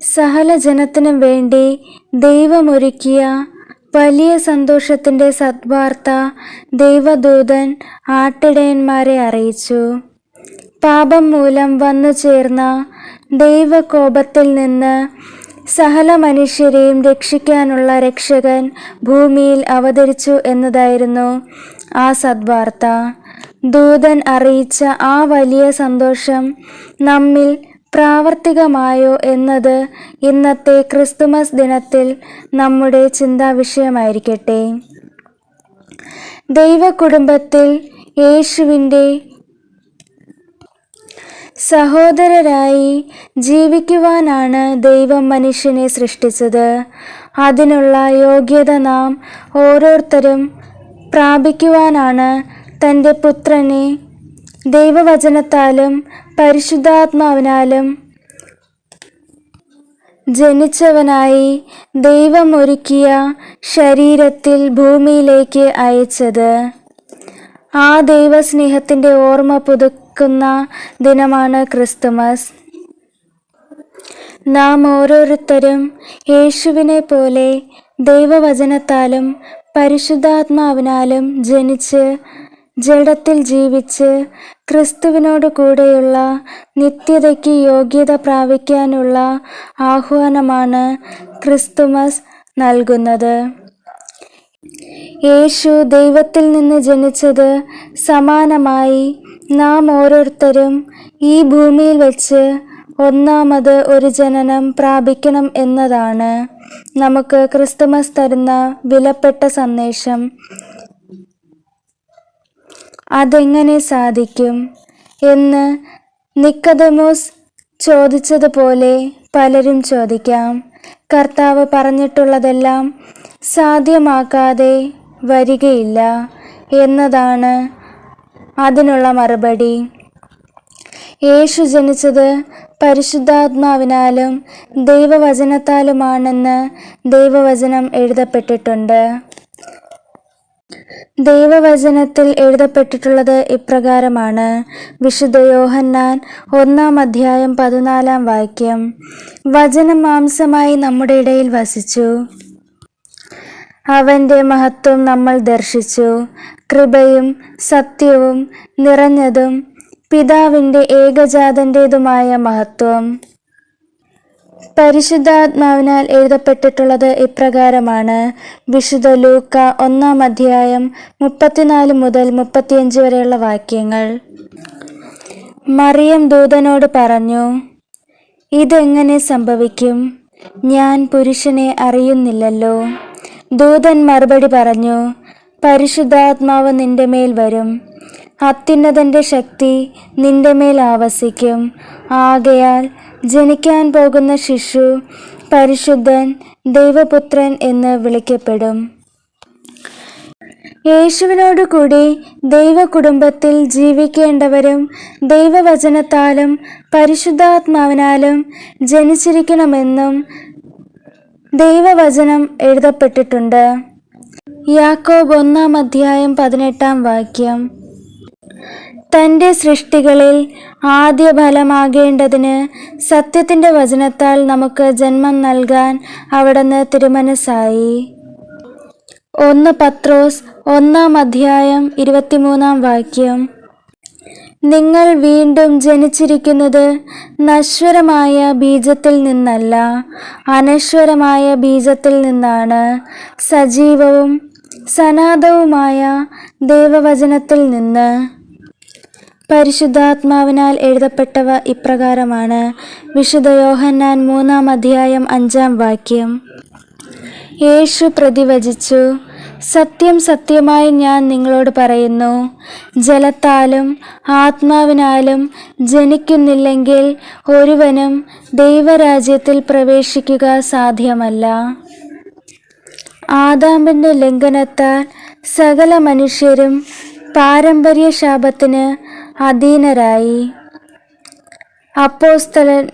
സകല ജനത്തിനു വേണ്ടി ദൈവമൊരുക്കിയ വലിയ സന്തോഷത്തിന്റെ സദ്വാർത്ത ദൈവദൂതൻ ആട്ടിടയന്മാരെ അറിയിച്ചു. പാപം മൂലം വന്നു ചേർന്ന ദൈവകോപത്തിൽ നിന്ന് സകല മനുഷ്യരെയും രക്ഷിക്കാനുള്ള രക്ഷകൻ ഭൂമിയിൽ അവതരിച്ചു എന്നതായിരുന്നു ആ സദ്വാർത്ത. ദൂതൻ അറിയിച്ച ആ വലിയ സന്തോഷം നമ്മിൽ പ്രാവർത്തികമായോ എന്നത് ഇന്നത്തെ ക്രിസ്തുമസ് ദിനത്തിൽ നമ്മുടെ ചിന്താ വിഷയമായിരിക്കട്ടെ. ദൈവകുടുംബത്തിൽ യേശുവിന്റെ സഹോദരരായി ജീവിക്കുവാനാണ് ദൈവം മനുഷ്യനെ സൃഷ്ടിച്ചത്. അതിനുള്ള യോഗ്യത നാം ഓരോരുത്തരും പ്രാപിക്കുവാനാണ് തന്റെ പുത്രനെ ദൈവവചനത്താലും പരിശുദ്ധാത്മാവിനാലും ജനിച്ചവനായി ദൈവമൊരുക്കിയ ശരീരത്തിൽ ഭൂമിയിലേക്ക് അയച്ചത്. ആ ദൈവസ്നേഹത്തിന്റെ ഓർമ്മ പുതുക്കുന്ന ദിനമാണ് ക്രിസ്തുമസ്. നാം ഓരോരുത്തരും യേശുവിനെ പോലെ ദൈവവചനത്താലും പരിശുദ്ധാത്മാവിനാലും ജനിച്ച് ജഡത്തിൽ ജീവിച്ച് ക്രിസ്തുവിനോട് കൂടെയുള്ള നിത്യതയ്ക്ക് യോഗ്യത പ്രാപിക്കാനുള്ള ആഹ്വാനമാണ് ക്രിസ്തുമസ് നൽകുന്നത്. യേശു ദൈവത്തിൽ നിന്ന് ജനിച്ചത് സമാനമായി നാം ഓരോരുത്തരും ഈ ഭൂമിയിൽ വെച്ച് ഒന്നാമത് ഒരു ജനനം പ്രാപിക്കണം എന്നതാണ്. നമുക്ക് ക്രിസ്തുമസ് തരുന്ന വിലപ്പെട്ട സന്ദേശം. അതെങ്ങനെ സാധിക്കും? എന്ന് നിക്കതമോസ് ചോദിച്ചതുപോലെ പലരും ചോദിക്കാം. കർത്താവ് പറഞ്ഞിട്ടുള്ളതെല്ലാം സാധ്യമാക്കാതെ വരികയില്ല എന്നതാണ് അതിനുള്ള മറുപടി. യേശു ജനിച്ചത് പരിശുദ്ധാത്മാവിനാലും ദൈവവചനത്താലുമാണെന്ന് ദൈവവചനം എഴുതപ്പെട്ടിട്ടുണ്ട്. ദൈവവചനത്തിൽ എഴുതപ്പെട്ടിട്ടുള്ളത് ഇപ്രകാരമാണ്. വിശുദ്ധ യോഹന്നാൻ ഒന്നാം അധ്യായം പതിനാലാം വാക്യം. വചനം മാംസമായി നമ്മുടെ ഇടയിൽ വസിച്ചു. അവന്റെ മഹത്വം നമ്മൾ ദർശിച്ചു. കൃപയും സത്യവും നിറഞ്ഞതും പിതാവിന്റെ ഏകജാതന്റേതുമായ മഹത്വം. പരിശുദ്ധാത്മാവിനാൽ എഴുതപ്പെട്ടിട്ടുള്ളത് ഇപ്രകാരമാണ്. വിശുദ്ധ ലൂക്ക ഒന്നാം അധ്യായം മുപ്പത്തിനാല് മുതൽ മുപ്പത്തിയഞ്ച് വരെയുള്ള വാക്യങ്ങൾ. മറിയം ദൂതനോട് പറഞ്ഞു ഇതെങ്ങനെ സംഭവിക്കും? ഞാൻ പുരുഷനെ അറിയുന്നില്ലല്ലോ. ദൂതൻ മറുപടി പറഞ്ഞു പരിശുദ്ധാത്മാവ് നിന്റെ മേൽ വരും. അത്യുന്നതന്റെ ശക്തി നിന്റെ മേൽ ആവസിക്കും. ആകയാൽ ജനിക്കാൻ പോകുന്ന ശിശു പരിശുദ്ധൻ ദൈവപുത്രൻ എന്ന് വിളിക്കപ്പെടും. യേശുവിനോട് കൂടി ദൈവകുടുംബത്തിൽ ജീവിക്കേണ്ടവരും ദൈവവചനത്താലും പരിശുദ്ധാത്മാവിനാലും ജനിച്ചിരിക്കണമെന്നും ദൈവവചനം എഴുതപ്പെട്ടിട്ടുണ്ട്. യാക്കോബ് ഒന്നാം അധ്യായം പതിനെട്ടാം വാക്യം. തന്റെ സൃഷ്ടികളിൽ ആദ്യ ഫലമാകേണ്ടതിന് സത്യത്തിന്റെ വചനത്താൽ നമുക്ക് ജന്മം നൽകാൻ അവിടുന്ന് തിരുമനസ്സായി. ഒന്ന് പത്രോസ് ഒന്നാം അധ്യായം ഇരുപത്തിമൂന്നാം വാക്യം. നിങ്ങൾ വീണ്ടും ജനിച്ചിരിക്കുന്നത് നശ്വരമായ ബീജത്തിൽ നിന്നല്ല അനശ്വരമായ ബീജത്തിൽ നിന്നാണ്. സജീവവും സനാതവുമായ ദൈവവചനത്തിൽ നിന്ന് പരിശുദ്ധാത്മാവിനാൽ എഴുതപ്പെട്ടവ ഇപ്രകാരമാണ്. വിശുദ്ധ യോഹന്നാൻ മൂന്നാം അധ്യായം അഞ്ചാം വാക്യം. യേശു പ്രതിവചിച്ചു സത്യം സത്യമായി ഞാൻ നിങ്ങളോട് പറയുന്നു. ജലത്താലും ആത്മാവിനാലും ജനിക്കുന്നില്ലെങ്കിൽ ഒരുവനും ദൈവരാജ്യത്തിൽ പ്രവേശിക്കുക സാധ്യമല്ല. ആദാമിന്റെ ലംഘനത്താൽ സകല മനുഷ്യരും പാരമ്പര്യ ശാപത്തിന് അധീനരായി. അപ്പോസ്തലൻ